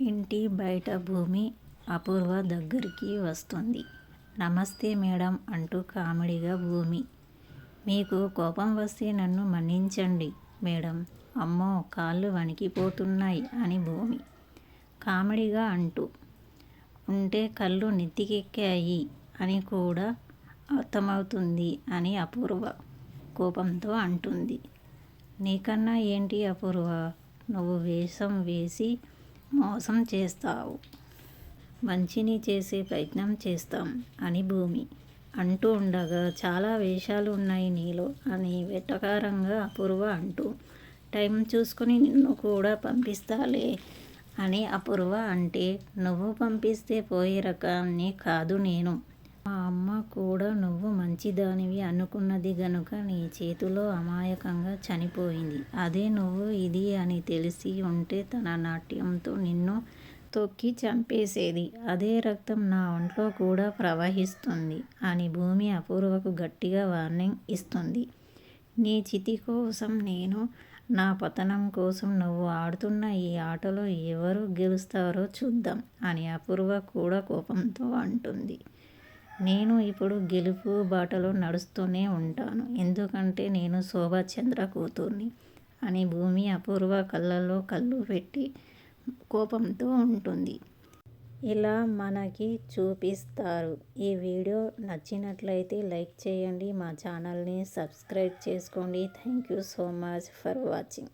ఇంటి బయట భూమి అపూర్వ దగ్గరికి వస్తుంది. నమస్తే మేడం అంటూ కామెడీగా భూమి. మీకు కోపం వస్తే నన్ను మన్నించండి మేడం అమ్మో కాళ్ళు వణికిపోతున్నాయి అని భూమి కామెడీగా అంటూ ఉంటే కళ్ళు నెత్తికెక్కాయి అని కూడా అర్థమవుతుంది అని అపూర్వ కోపంతో అంటుంది. నీకన్నా ఏంటి అపూర్వ నువ్వు వేషం వేసి మోసం చేస్తావు మంచిని చేసే ప్రయత్నం చేస్తాం అని భూమి అంటూ ఉండగా చాలా వేషాలు ఉన్నాయి నీలో అని వెటకారంగా అపూర్వ అంటూ టైం చూసుకుని నిన్ను కూడా పంపిస్తాలే అని అపూర్వ అంటే నువ్వు పంపిస్తే పోయే రకాన్ని కాదు నేను. మా అమ్మ కూడా నువ్వు మంచిదానివి అనుకున్నది గనుక నీ చేతిలో అమాయకంగా చనిపోయింది. అదే నువ్వు ఇది అని తెలిసి ఉంటే తన నాట్యంతో నిన్ను తొక్కి చంపేసేది. అదే రక్తం నా ఒంట్లో కూడా ప్రవహిస్తుంది అని భూమి అపూర్వకు గట్టిగా వార్నింగ్ ఇస్తుంది. నీ చితి కోసం నేను, నా పతనం కోసం నువ్వు ఆడుతున్న ఈ ఆటలో ఎవరు గెలుస్తారో చూద్దాం అని అపూర్వ కూడా కోపంతో అంటుంది. నేను ఇప్పుడు గెలుపు బాటలో నడుస్తూనే ఉంటాను. ఎందుకంటే నేను శోభాచంద్ర కూతుర్ని అని భూమి అపూర్వ కళ్ళలో కళ్ళు పెట్టి కోపంతో ఉంటుంది ఇలా మనకి చూపిస్తారు. ఈ వీడియో నచ్చినట్లయితే లైక్ చేయండి. మా ఛానల్ని సబ్స్క్రైబ్ చేసుకోండి. Thank you so much for watching.